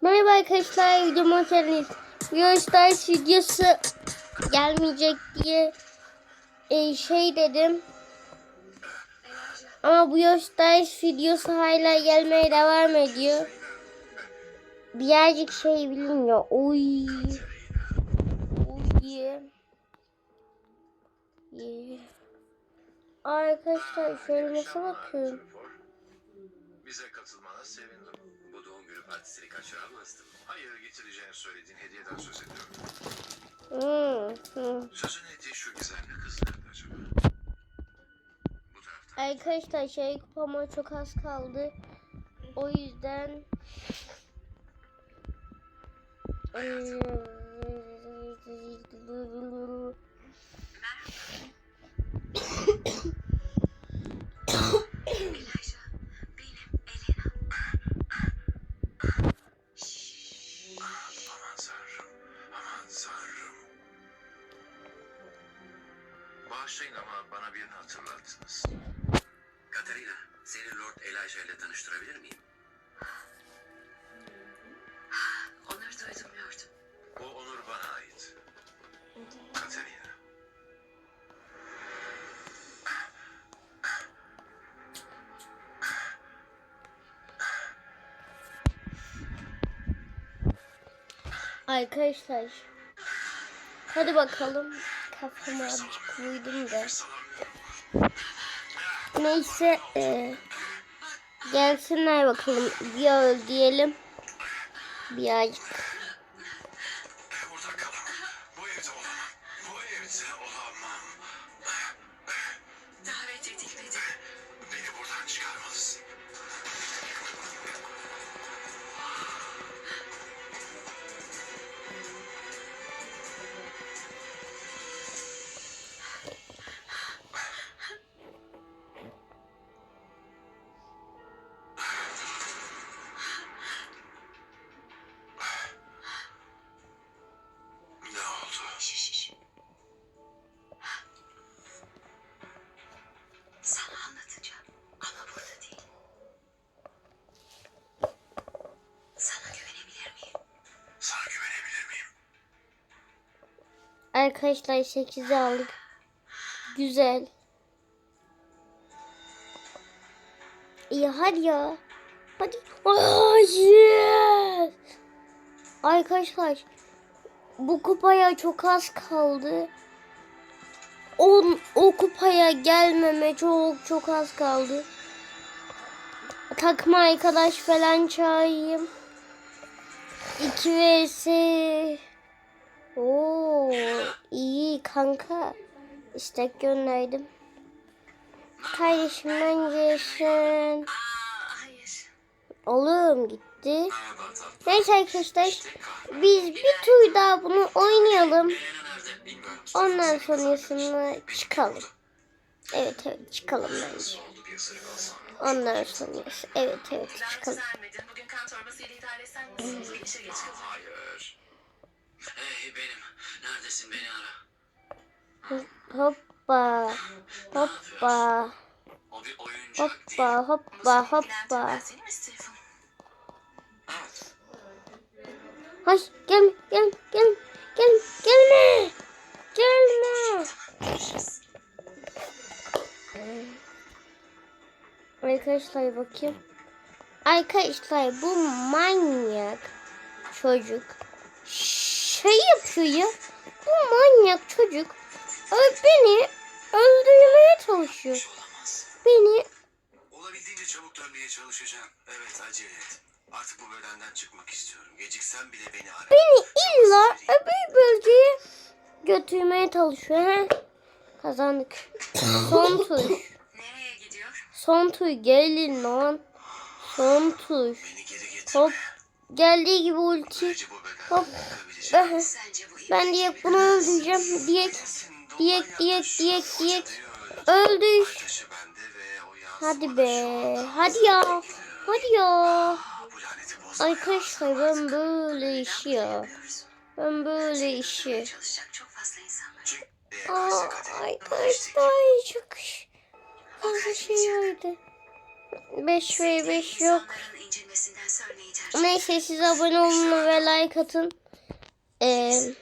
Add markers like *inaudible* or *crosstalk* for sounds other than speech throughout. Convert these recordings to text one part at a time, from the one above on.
Merhaba arkadaşlar videoma hoş geldiniz. Gösteriş videosu gelmeyecek diye e, şey dedim. Ama bu gösteriş videosu hala gelmeye devam ediyor. Birazcık şey bilmiyor. Oy. Oy. Yeah. Arkadaşlar şöyle nasıl bakıyorum. Bize katılmana sevindim. Partisini kaçıramazdım. Hayır getireceğini söylediğin hediyeden söz ediyorum. Hmm, hmm. Sözün ettiği şu gizemli kız nerede acaba? Bu tarafta. Arkadaşlar şey kupama çok az kaldı. O yüzden *laughs* Elijah, Bağışlayın ama bana birini hatırlattınız. Katerina, seni Lord Elijah ile tanıştırabilir miyim? *gasps* Onları duydum Lord. Bu onur bana ait. Katerina. arkadaşlar hadi bakalım kafama azıcık vurdum da. Neyse e, gelsinler bakalım. Bir öl diyelim. Birazcık Burada arkadaşlar 8'i aldık güzel İyi hadi ya. Hadi. Aa, yes. Arkadaşlar bu kupaya çok az kaldı. O, o kupaya gelmeme çok çok az kaldı. Takma arkadaş falan çağırayım. 2 vs. Oo iyi kanka. İstek gönderdim. Kardeşim. Aa hayır. Oğlum gitti. Neyse arkadaşlar biz bir tur daha bunu oynayalım. Ondan sonrasında çıkalım. Evet evet çıkalım bence. Ondan sonrası evet evet çıkalım. Bugün kan torbasıyla idare etsen. Hayır. Hey benim. Neredesin beni ara. Hoppa hoppa O bir oyuncak değil. hoppa hoppa hoppa. Evet. Hay gelme gelme gelme gelme gelme. Gelme. Arkadaşlar bakayım. Arkadaşlar bu manyak çocuk şey yapıyor ya. Bu manyak çocuk beni öldürmeye çalışıyor. Olamaz. Beni Olabildiğince çabuk dönmeye çalışacağım. Evet acele et. Artık bu bedenden çıkmak istiyorum. Geciksen bile beni ara. beni illa öbür bölgeye götürmeye çalışıyor. He? Kazandık. *laughs* Son tuş. Nereye gidiyor? Son tuş gelin lan. Son tuş. Beni geri getir. Hop. Geldiği gibi ulti. Hop. Ben, ben diyek bunu öldüreceğim. Diyek. Diyek diyek diyek diyek. Yaz Hadi be. Hadi ya. Hadi ya. Arkadaşlar ben böyle işi ya. Ben böyle işi. Aa, arkadaşlar çok fazla şey vardı. 5 ve 5 yok. Neyse siz abone olun ve like atın. Değilsin.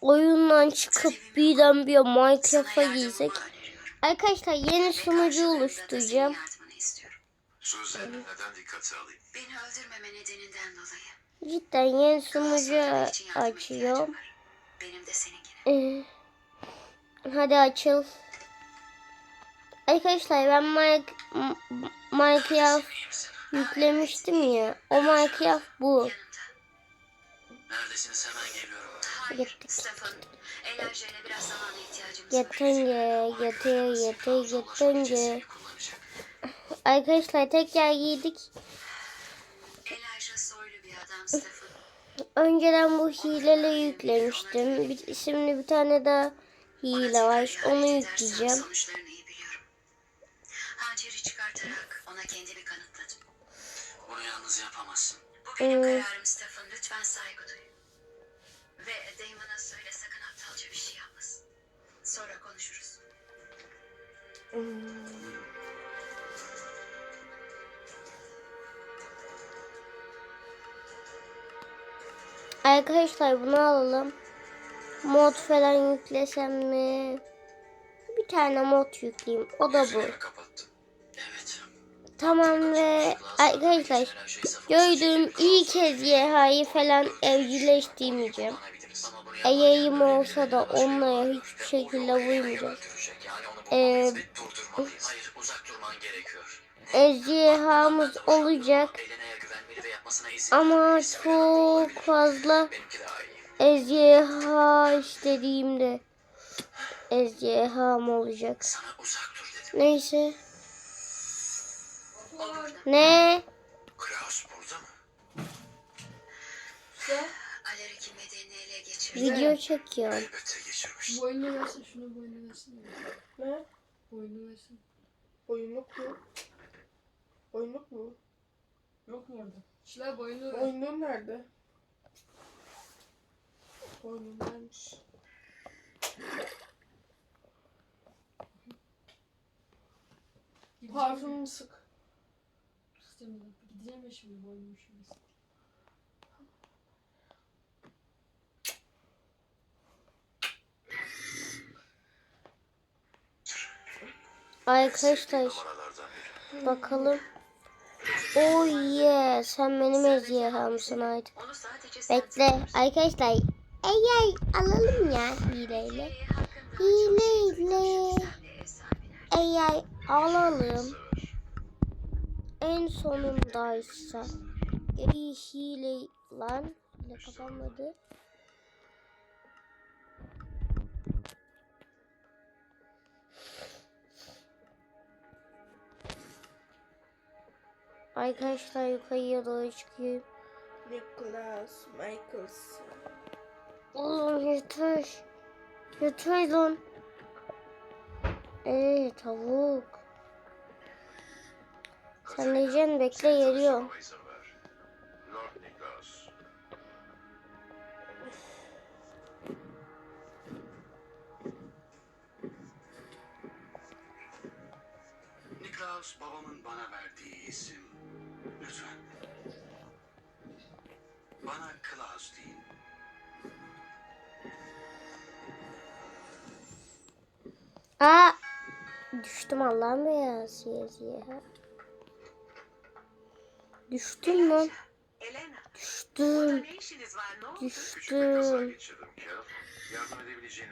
oyundan çıkıp birden bir Minecraft'a girsek. Arkadaşlar yeni sunucu oluşturacağım. Dolayı. Cidden yeni sunucu seninkine. Ee, hadi açıl. Arkadaşlar ben Mike, Minecraft yüklemiştim ya. O Minecraft bu. Neredesiniz hemen geliyorum. Hayır, Gittik. Stefan. Enerjiyle biraz zamana ihtiyacımız var. Yetenge, yete, yete, yetenge. Kullanacak. Arkadaşlar tekrar giydik. Elijah soylu bir adam Stefan. Önceden bu hileleri yüklemiştim. Bir, şimdi bir tane daha hile var. Onu yükleyeceğim. Sonuçlarını iyi biliyorum. Hançeri çıkartarak ona kendimi kanıtladım. Bunu yalnız yapamazsın. Bu benim Hmm. kararım Stefan. Lütfen saygı duy. Ve Damon'a söyle sakın aptalca bir şey yapmasın. Sonra konuşuruz. Arkadaşlar bunu alalım. Mod falan yüklesem mi? Bir tane mod yükleyeyim. O da bu. Tamam ve arkadaşlar gördüğüm ilk kez YH'yı falan evcilleştirmeyeceğim. Eğeğim olsa da onlara hiçbir şekilde vurmayacağım. Ee. EZYH'mız olacak ama çok fazla. EZYH istediğimde EZYH'm olacak. Neyse. Ne? Klaus burada mı? Aleri kimliğini ele geçirdi. Video çekiyorum. Elbette geçirmiş. Boynunu versin şunu boynunu versin. Ne? Boynunu versin. Oyunluk mu? Oyunluk mu? Yok mu orada? Şila boynunu ver. Oyunluğun nerede? Oyunluğun vermiş. Parfümümü sık. İstemiyorum. Gideceğim ya şimdi boynumu şimdi. Arkadaşlar bakalım. Oh yeah sen benim sadece sen Bekle arkadaşlar. Eğer alalım ya hileyle. Hileyle. Eğer alalım. En sonundaysa. Geri hile lan. Hile kapanmadı. Arkadaşlar yukarıya doğru çıkıyor. Nicholas Michaels. Oğlum yeter. Yeter lan. Eee tavuk. Sen diyeceksin bekle Niklaus. Niklaus babamın bana verdiği isim. Lütfen. Bana Klaus deyin. Aa! Düştüm Allah'ım beyaz yazıya.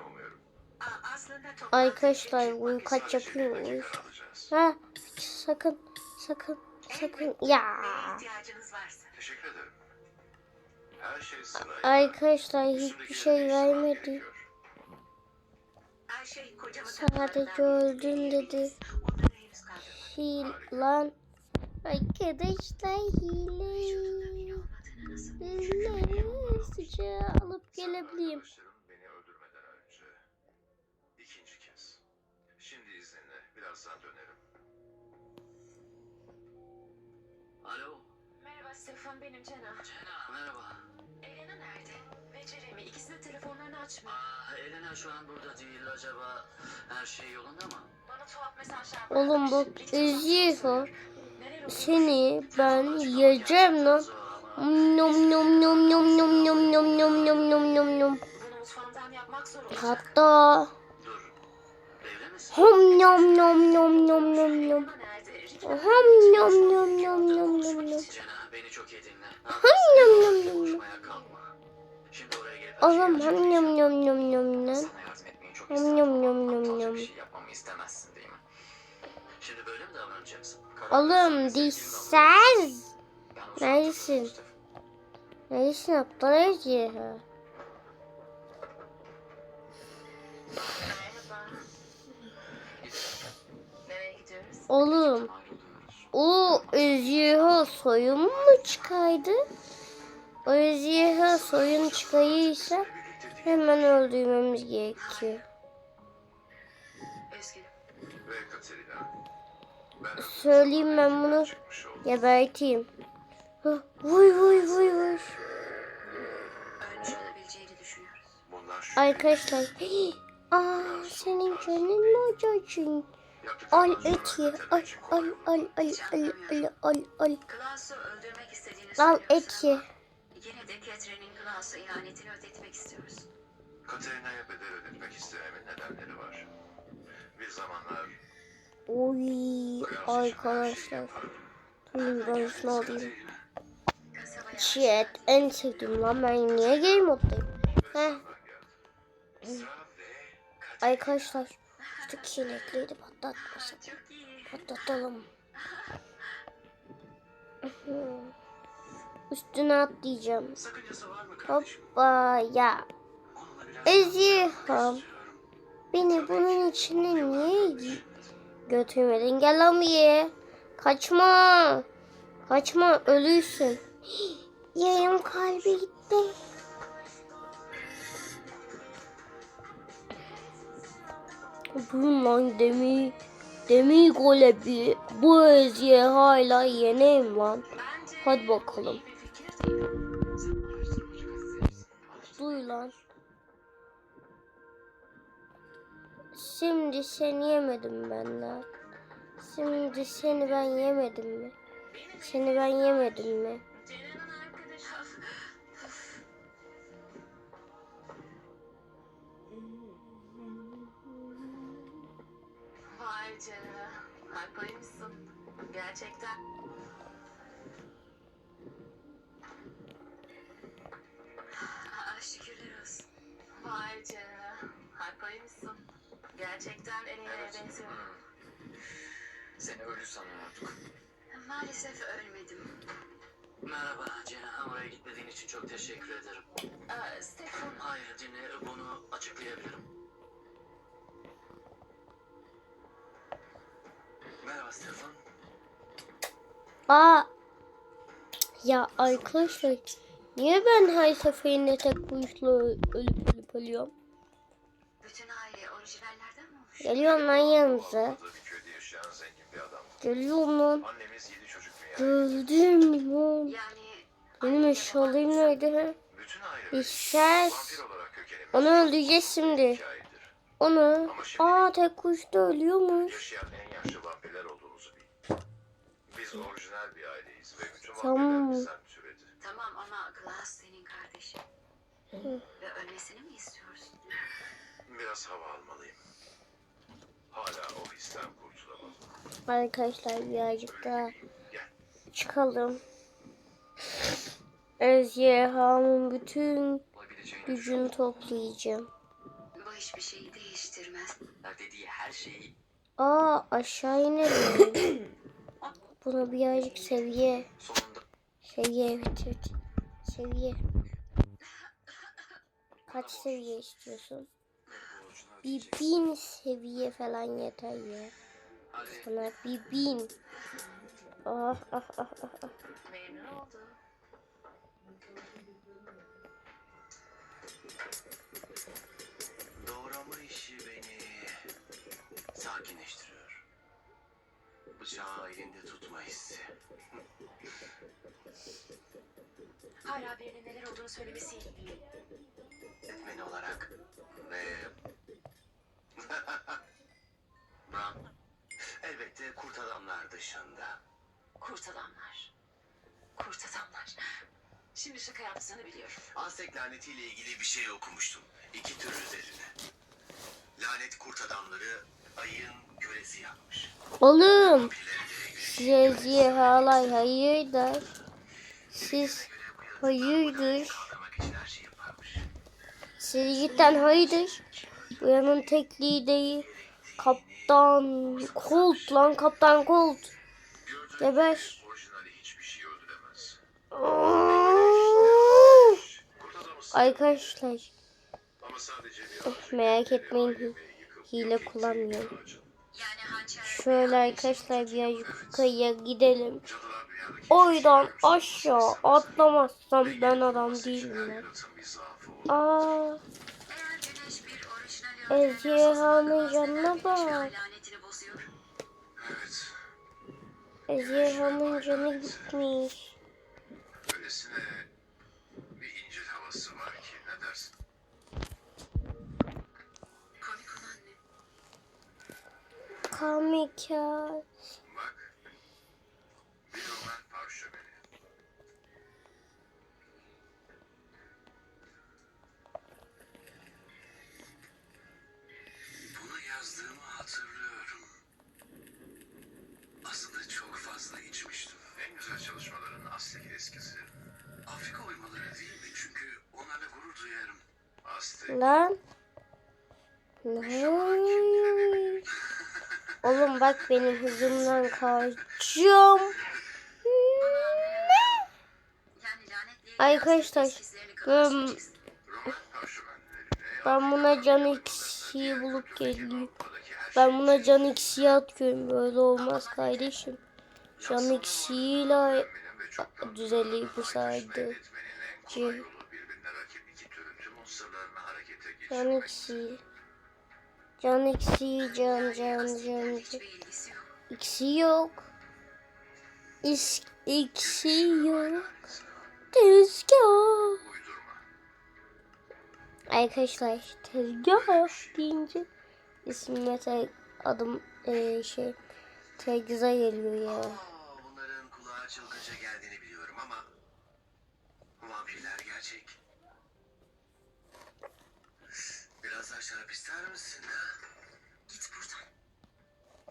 Umuyorum. Aa, aslında toplantı Arkadaşlar bu kaç alacağız. Ha sakın sakın sakın ya. Şey. Arkadaşlar hiçbir şey vermedi. şey Sadece öldün dedi. Hil lan. Arkadaşlar hile. Olmadığını nasıl? Hile. Sıcağı alıp gelebileyim. Arkadaşlarım beni öldürmeden önce. İkinci kez. Şimdi izninle birazdan dönerim. Alo. Merhaba Stefan, benim Cena. Cena. Merhaba. Elena nerede? Ve Jeremy, ikisi de telefonlarını açmıyor. Aa, Elena şu an burada değil. Acaba her şey yolunda mı? Bana tuhaf mesajlar Oğlum bu üzüyor. Seni ben yiyeceğim lan. Nom nom nom nom nom nom nom nom nom nom nom nom. Hatta hom nom nom nom nom nom nom. Hom nom nom nom nom nom nom. Hom nom nom nom nom. Oğlum hom nom nom nom nom nom. Çok Nom nom nom nom Oğlum dişsiz. Neredesin? Neredesin aptal evci? Oğlum. O Özyeha soyun mu çıkaydı? O Özyeha soyun çıkayıysa hemen öldürmemiz gerekiyor. Söyleyeyim ben bunu oldum. geberteyim. Vuy vuy vuy vuy. Arkadaşlar. *gasps* Aa senin canın mı acıcın? Al et ye. Al al al al al al al al. Al söylüyorsun et ye. ama Yine de Catherine'in Klaus'a ihanetini ödetmek istiyoruz. Katerina'ya bedel ödetmek istememin nedenleri var. Bir zamanlar Oy arkadaşlar. Tüm bonusunu alayım. Shit en sevdiğim lan ben niye game moddayım? Heh. Arkadaşlar şu kinetliydi patlatmasın. Patlatalım. *laughs* Üstüne atlayacağım. Hoppa ya. Eziham. Beni bunun içine niye Götürmedin gel Amiye. Kaçma. Kaçma ölürsün. *gasps* Yarım kalbi gitti. Bundan demi demi gole bir bu eziye hala yeneyim lan. Hadi bakalım. Duy lan. Şimdi seni yemedim ben lan. Şimdi seni ben yemedim mi? Seni ben yemedim mi? Vay canına. Haklıymışsın. Gerçekten. Ölü sanıyorduk. Maalesef ölmedim. Merhaba Cena. Oraya gitmediğin için çok teşekkür ederim. Aa, Stefan. Hayır dinle bunu açıklayabilirim. Merhaba Stefan. Aa. Ya arkadaşlar niye ben her seferinde tek kuşla ölüp ölüp ölüyorum? Bütün aile orijinallerden mi olmuş? Geliyorum lan yanınıza. Orada bir köyde yaşayan zengin Geliyorum lan. Annemiz yedi çocuk dünyaya Gördüm lan. Yani Benim eşyalarım nerede ha? Bütün aile İşler. Onu öldüreceğiz şimdi. Onu. Aa tek ölüyormuş. Vampirler olduğumuzu bil. Biz orijinal bir aileyiz ve bütün Tamam. türedi. Tamam ama Glass senin kardeşin. Ve ölmesini mi istiyorsun? Biraz hava almalıyım. Hala o histen kurtulamadım. Arkadaşlar birazcık daha çıkalım. Ezyeham'ın bütün gücünü toplayacağım. Bu hiçbir şeyi değiştirmez. dediği her şeyi Aa aşağı inelim. *coughs* Buna birazcık seviye. sonunda Seviye evet, evet. Seviye. Kaç seviye istiyorsun? Bir bin seviye falan yeter ya. Sana bir bin. Ah ah ah ah. ah. Doğrama işi beni sakinleştiriyor. Bıçağı elinde tutma hissi. Hala birine neler olduğunu söylemesi iyi değil. Etmen olarak ve... *laughs* Brown, elbette kurt adamlar dışında. Kurt adamlar. Kurt adamlar. Şimdi şaka yaptığını biliyorum. Aztek lanetiyle ilgili bir şey okumuştum. İki tür üzerine. Lanet kurt adamları ayın kölesi yapmış. Oğlum. Sizi halay hayırdır. Siz hayırdır. Siz cidden hayırdır. Bu yanın tek lideri Kaptan Colt lan Kaptan Colt. Geber. Arkadaşlar Oh, merak etmeyin. Hile kullanmıyorum. şöyle arkadaşlar birazcık yukarıya gidelim. Oradan aşağı atlamazsam ben adam değilim ya. Aa, Eğer güneş bir orijinali Ejderhanın canına bak. Lanetini bozuyor. Evet. Ejderhanın canı gitmiş. Öylesine bir incil havası var ki ne dersin? Komik olan içmiştim. En güzel çalışmaların asli eskizi. Afrika oymaları değil mi? Çünkü onlarla gurur duyarım. Aztek. Lan. Ne? Oğlum bak benim hızımdan lanetle Arkadaşlar, ben, ben buna can eksiği bulup geliyorum. Ben buna can eksiği atıyorum. Böyle olmaz kardeşim. Can eksiğiyle düzelir bu sayede. Can, Birbirine rakip iki türün tüm unsurlarını harekete can eksiği. Can can, can, ilgisi yok. İs, eksi yok. Tezgah. Arkadaşlar tezgah deyince ismime adım eee, şey Tegza geliyor ya. Aa, bunların kulağa çılgınca geldiğini biliyorum ama vampirler gerçek. Biraz daha şarap ister misin? Ha? Git buradan.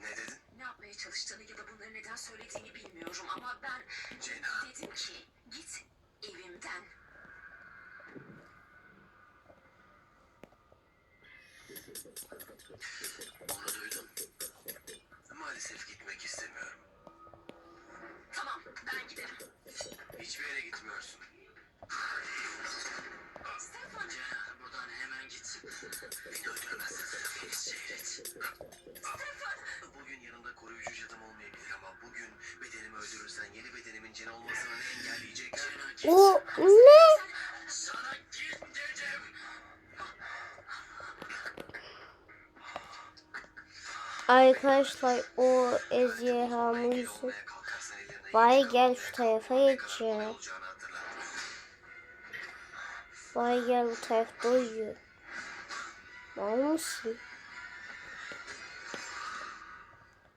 Ne dedin? Ne yapmaya çalıştığını ya da bunları neden söylediğini bilmiyorum ama ben Cena. dedim ki git evimden. Onu duydum. Maalesef gitmek istemiyorum. Tamam ben giderim. Hiçbir yere gitmiyorsun. Stefan. Cena buradan hemen git. Beni öldüremezsin. Beni seyret. Bugün yanımda koruyucu cadım olmayabilir ama bugün bedenimi öldürürsen yeni bedenimin Cena olmasını engelleyecek. Cena git. O ne? Sana git dedim. Arkadaşlar o kalkarsan ellerine Vay gel şu tarafa ne Vay gel bu tarafta uyuyor. Mal mısın?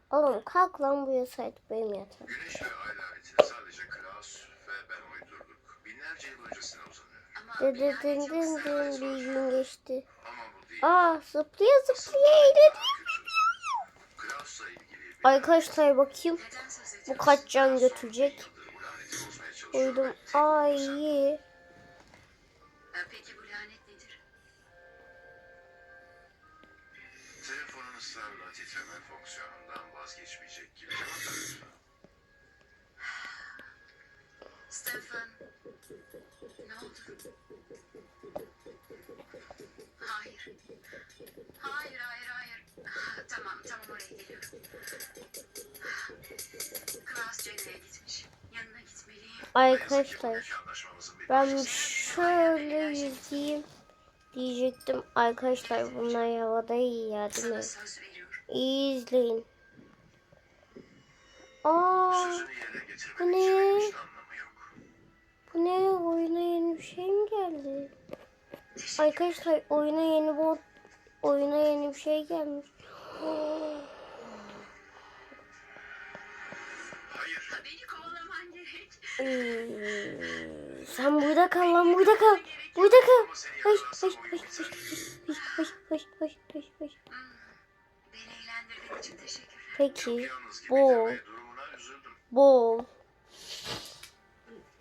Oğlum kalk lan bu yasaydı benim yatağım. Güneş ve ay lanetini sadece Klaus ve ben uydurduk. Binlerce yıl öncesine uzanıyor. Dın lanet dın yoksa dın bir gün geçti. Ama bu değil. Aa zıplaya zıplaya ilgili bir Arkadaşlar bakayım bu kaç can götürecek. Uydum. Ay iyi. Stefan. Ne oldu? Hayır. Hayır, hayır, hayır. *laughs* Tamam, tamam oraya geliyorum. Klaus Jenner'e gitmiş. Yanına gitmeliyim. Arkadaşlar ben şöyle yüzeyim diyecektim. Arkadaşlar bunlar havada iyi ya değil mi? İyi izleyin. Aa Bu ne? Bu ne oyuna yeni bir şey mi geldi? Arkadaşlar oyuna yeni bot oyuna yeni bir şey gelmiş. Hayır. Beni Ee, sen burada kal lan burada kal. Burada kal. Ama seni Ay yakalarsam ay oyun ay biter. ay ay ay ay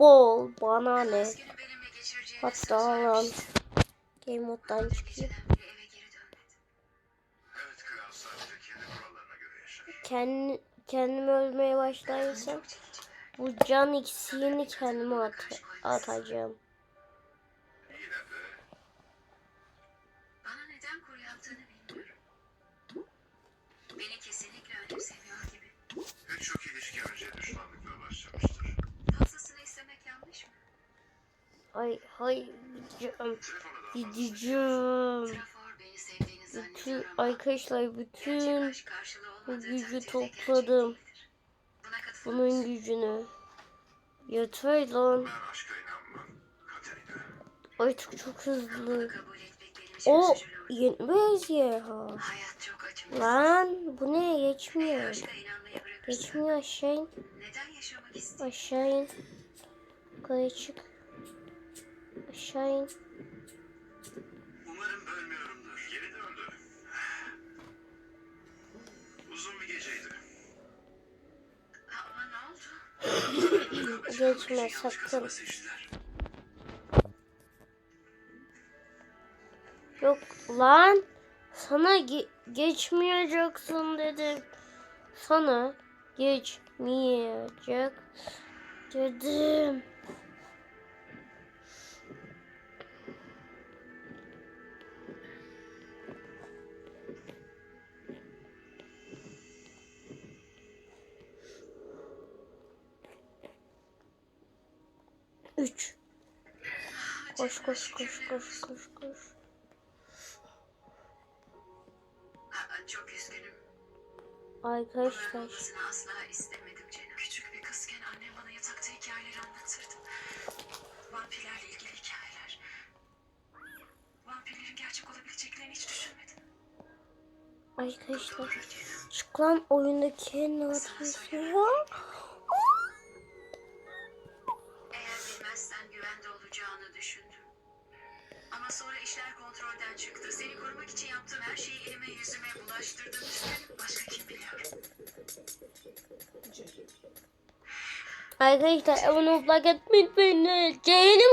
bol bana ne? Hatta lan game moddan çıkıyor. Kendi kurallarına göre yaşar. Kendi, kendimi ölmeye başlarsam bu can iksirini kendime at atacağım. Ay hay gideceğim. Gideceğim. Bütün arkadaşlar bütün bu gücü topladım. Bunun gücünü. Yeter lan. Artık çok hızlı. O yenmez ya. Lan bu ne geçmiyor. Geçmiyor aşağı in. Aşağı. Yukarı çık. Aşağı in. Umarım ölmüyorumdur. Yeni de öldü. Uzun bir geceydi. Ama ne oldu? Geçme sakın. Yok lan. Sana ge- geçmeyeceksin dedim. Sana geçmeyecek dedim. Koş koş koş koş koş Çok üzgünüm. Arkadaşlar asla istemedim canım. Küçük bir kızken annem bana yatakta hikayeler anlatırdı. Vampirlerle ilgili hikayeler. Vampirlerin gerçek olabileceklerini hiç düşünmedim. arkadaşlar Doğru canım. çık lan oyundaki ne yapıyorsun ya? Sonra işler kontrolden çıktı. Seni korumak için yaptığım her şeyi elime yüzüme düşünüyorum. Başka kim biliyor? Arkadaşlar abone atmayı unutmayın. Cehennem